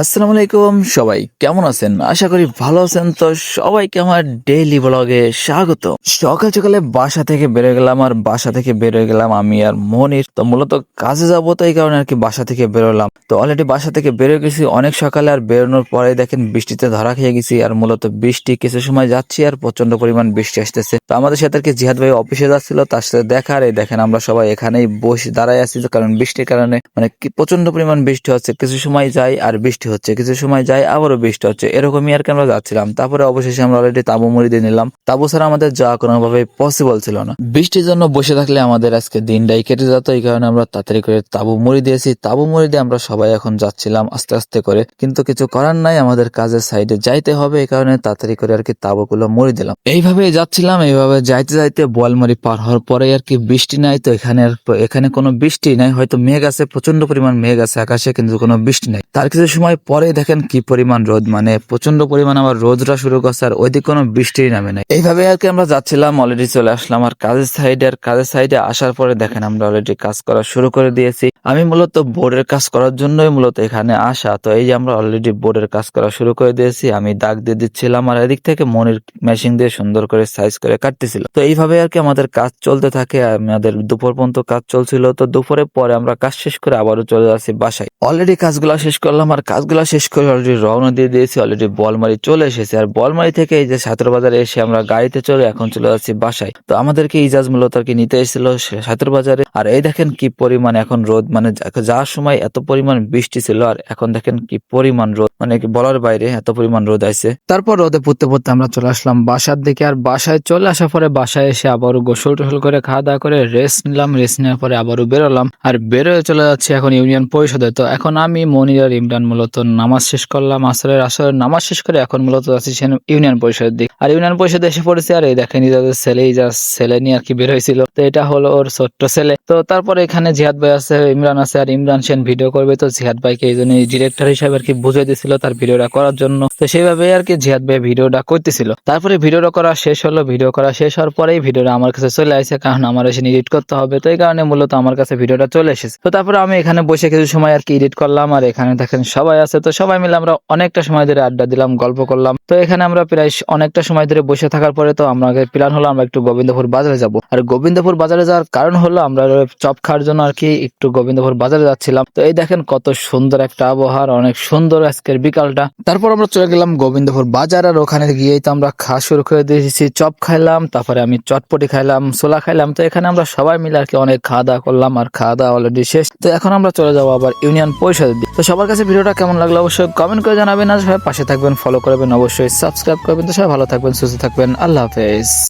আসসালামু আলাইকুম সবাই, কেমন আছেন? আশা করি ভালো আছেন, তো সবাইকে আমার ডেইলি ব্লগে স্বাগত। সকাল সকালে বাসা থেকে বেরো গেলাম, আর বাসা থেকে বেরো গেলাম আমি আর মনির। তো মূলত কাজে যাব, তো এই কারণে আর কি বাসা থেকে বেরোলাম তো অলরেডি বাসা থেকে বেরো গেছি, অনেক সকালে আর বেরোনোর পরে দেখেন বৃষ্টিতে ধরা খেয়ে গেছি, আর মূলত বৃষ্টি কিছু সময় যাচ্ছি, আর প্রচণ্ড পরিমাণ বৃষ্টি আসতেছে। তো আমাদের সাথে আর কি জিহাদ ভাই অফিসে যাচ্ছিল, তার সাথে দেখা আর এই দেখেন আমরা সবাই এখানেই বসে দাঁড়ায় আছি, কারণ বৃষ্টির কারণে মানে প্রচণ্ড পরিমাণ বৃষ্টি হচ্ছে। কিছু সময় যায় আর বৃষ্টি হচ্ছে, কিছু সময় যায় আবারও বৃষ্টি হচ্ছে। এরকমই আর কি আমরা যাচ্ছিলাম। তারপরে অবশেষে আমরা অলরেডি তাবু মুড়ি দিয়ে নিলাম। তাবু ছাড়া আমাদের যাওয়া কোনোভাবে পসিবল ছিল না। বৃষ্টির জন্য বসে থাকলে আমাদের আজকে দিনটাই কেটে যেত, এই কারণে আমরা তাড়াতাড়ি করে তাবু মুড়ি দিয়েছি। তাবু মুড়ি দিয়ে আমরা সবাই এখন যাচ্ছিলাম আস্তে আস্তে করে। কিন্তু কিছু করার নাই, আমাদের কাজের সাইডে যাইতে হবে, এই কারণে তাড়াতাড়ি করে আর কি তাবুগুলো মুড়ি দিলাম। এইভাবে যাচ্ছিলাম, এইভাবে যাইতে যাইতে বোয়ালমারি পার হওয়ার পরে আর কি বৃষ্টি নাই তো এখানে এখানে কোনো বৃষ্টি নাই। হয়তো মেঘ আছে প্রচণ্ড পরিমাণ মেঘ আছে আকাশে, কিন্তু কোনো বৃষ্টি নাই। তার কিছু সময় পরে দেখেন কি পরিমাণ রোদ মানে প্রচণ্ড পরিমাণ আবার রোদটা শুরু করছে আর ওইদিকে কোনো বৃষ্টিই নামে নাই। এইভাবে আর কি আমরা যাচ্ছিলাম অলরেডি চলে আসলাম আর কাজের সাইডে আর কাজের সাইডে আসার পরে দেখেন আমরা অলরেডি কাজ করা শুরু করে দিয়েছি। আমি মূলত বোর্ডের কাজ করার জন্যই মূলত এখানে আসা। তো এই যে আমরা অলরেডি বোর্ডের কাজ করা শুরু করে দিয়েছি, আমি দাগ দিয়ে দিচ্ছিলাম আর এদিক থেকে মনির মেশিন দিয়ে সুন্দর করে সাইজ করে কাটতেছিল। তো এইভাবে আর কি আমাদের কাজ চলতে থাকে আমাদের দুপুর পর্যন্ত কাজ চলছিল। তো দুপুরের পরে আমরা কাজ শেষ করে আবারও চলে যাচ্ছি বাসায়। অলরেডি কাজগুলো শেষ করলাম, আর কাজগুলো শেষ করে অলরেডি রওনা দিয়ে দিয়েছি অলরেডি বলমারি চলে এসেছে। আর বলমারি থেকে এই যে ছাত্র বাজারে এসে আমরা গাড়িতে চলে এখন চলে যাচ্ছি বাসায়। তো আমাদেরকে ইজাজ মূলত আর কি নিতে এসেছিল ছাত্র বাজারে আর এই দেখেন কি পরিমাণ এখন রোদ মানে যাওয়ার সময় এত পরিমাণ বৃষ্টি ছিল, আর এখন দেখেন কি পরিমাণ রোদ। মানে বলার বাইরে, এত পরিমাণ রোদ আছে তারপর রোদে পড়তে পড়তে আমরা চলে আসলাম বাসার দিকে, আর বাসায় চলে আসার পরে বাসায় এসে আবারও গোসল টোসল করে খাওয়া দাওয়া করে রেস্ট নিলাম রেস্ট নেওয়ার পরে আবারও বেরোলাম, আর বেরোয় চলে যাচ্ছে এখন ইউনিয়ন পরিষদে। তো এখন আমি, মনির আর ইমরান মূলত নামাজ শেষ করলাম, আসরের আসরের নামাজ শেষ করে এখন মূলত আছি ইউনিয়ন পরিষদের দিক। আর ইউনিয়ন পরিষদে এসে পড়েছে, আর এই দেখেন যাদের ছেলেই যা ছেলে নিয়ে আর কি বের হয়েছিল তো এটা হলো ওর ছোট্ট ছেলে। তো তারপরে এখানে জিহাদ ভাই আছে, ইমরান আছে, আর ইমরান সেন ভিডিও করবে, তো জিহাদ ভাইকে এই জন্য ডিরেক্টর হিসাবে আর কি বুঝিয়ে দিছিল তার ভিডিওটা করার জন্য। তো সেইভাবে আর কি জিহাদ ভাই ভিডিওটা করতেছিল। তারপরে ভিডিওটা করা শেষ হলো। ভিডিও করা শেষ হওয়ার পরেই ভিডিওটা আমার কাছে চলে আসে কারণ আমার এসে এডিট করতে হবে। তো এই কারণে মূলত আমার কাছে ভিডিওটা চলে এসেছে। তো তারপরে আমি এখানে বসে কিছু সময় আর কি এডিট করলাম। আর এখানে দেখেন সবাই আছে। তো সবাই মিলে আমরা অনেকটা সময় ধরে আড্ডা দিলাম, গল্প করলাম। তো এখানে আমরা প্রায় অনেকটা সময় ধরে বসে থাকার পরে তো আমাদের প্ল্যান হলো আমরা একটু গোবিন্দপুর বাজারে যাব। আর গোবিন্দপুর বাজারে যাওয়ার কারণ হলো আমরা চপ খাওয়ার জন্য আর কি একটু গোবিন্দপুর বাজারে যাচ্ছিলাম। তো এই দেখেন কত সুন্দর একটা আবহাওয়া অনেক সুন্দর আজকের বিকালটা। তারপর আমরা চলে গেলাম গোবিন্দপুর বাজার আর ওখানে গিয়েই তো আমরা খাওয়া শুরু করে দিয়েছি, চপ খাইলাম, তারপরে আমি চটপটি খাইলাম, ছোলা খাইলাম। তো এখানে আমরা সবাই মিলে আর কি অনেক খাওয়া দাওয়া করলাম আর খাওয়া দাওয়া অলরেডি শেষ। তো এখন আমরা চলে যাব আবার ইউনিয়ন পরিষদের দিকে। তো সবার কাছে ভিডিওটা কেমন লাগল অবশ্যই কমেন্ট করে জানাবেন আর সবাই পাশে থাকবেন ফলো করবেন, অবশ্যই সাবস্ক্রাইব করবেন। তো সবাই ভালো থাকবেন, সুস্থ থাকবেন, আল্লাহ হাফেজ।